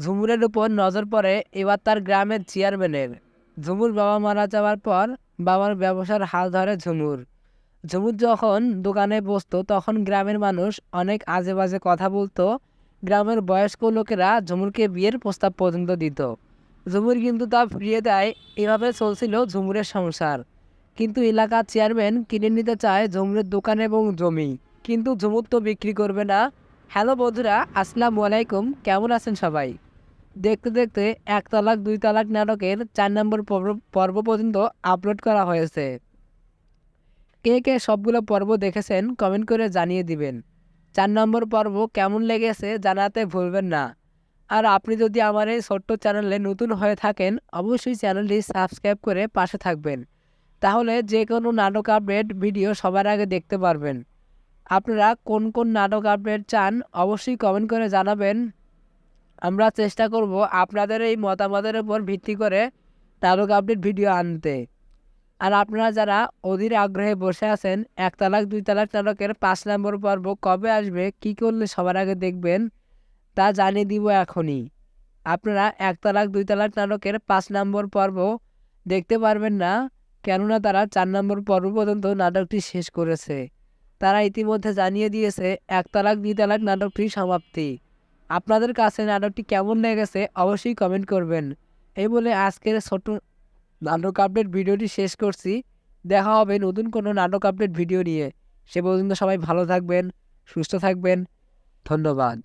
ঝুমুরের উপর নজর পড়ে এবার তার গ্রামের চেয়ারম্যানের। ঝুমুর বাবা মারা যাওয়ার পর বাবার ব্যবসার হাল ধরে ঝুমুর। ঝুমুর যখন দোকানে বসতো, তখন গ্রামের মানুষ অনেক আজে বাজে কথা বলতো। গ্রামের বয়স্ক লোকেরা ঝুমুরকে বিয়ের প্রস্তাব পর্যন্ত দিত। ঝুমুর কিন্তু তা ফিরিয়ে দেয়, এভাবে চলছিল ঝুমুরের সংসার। কিন্তু এলাকার চেয়ারম্যান কিনে নিতে চায় ঝুমুরের দোকান এবং জমি। কিন্তু ঝুমুর তো বিক্রি করবে না। হ্যালো বন্ধুরা, আসসালামু আলাইকুম। কেমন আছেন সবাই? দেখতে দেখতে এক তালাক, দুই তালাক নাটকের চার নম্বর পর্ব পর্যন্ত আপলোড করা হয়েছে। কে কে সবগুলো পর্ব দেখেছেন কমেন্ট করে জানিয়ে দিবেন। চার নম্বর পর্ব কেমন লেগেছে জানাতে ভুলবেন না। আর আপনি যদি আমার এই ছোট্ট চ্যানেলে নতুন হয়ে থাকেন, অবশ্যই চ্যানেলটি সাবস্ক্রাইব করে পাশে থাকবেন। তাহলে যে কোনো নাটক আপডেট ভিডিও সবার আগে দেখতে পারবেন। আপনারা কোন কোন নাটক আপডেট চান অবশ্যই কমেন্ট করে জানাবেন। আমরা চেষ্টা করব আপনাদের এই মতামতের উপর ভিত্তি করে নাটক আপডেট ভিডিও আনতে। আর আপনারা যারা অধীর আগ্রহে বসে আছেন, এক তালাক, দুই তালাক নাটকের পাঁচ নম্বর পর্ব কবে আসবে, কি করলে সবার আগে দেখবেন, তা জানিয়ে দিব এখনই। আপনারা এক তালাক, দুই তালাক নাটকের পাঁচ নম্বর পর্ব দেখতে পারবেন না, কেননা তারা চার নম্বর পর্ব পর্যন্ত নাটকটি শেষ করেছে। তারা ইতিমধ্যে জানিয়ে দিয়েছে, এক তালাক, দুই তালাক নাটকটি সমাপ্তি। আপনাদের কাছে নাটকটি কেমন লেগেছে অবশ্যই কমেন্ট করবেন। এই বলে আজকের ছোট নাটক আপডেট ভিডিওটি শেষ করছি। দেখা হবে নতুন কোনো নাটক আপডেট ভিডিও নিয়ে। সে পর্যন্ত সবাই ভালো থাকবেন, সুস্থ থাকবেন। ধন্যবাদ।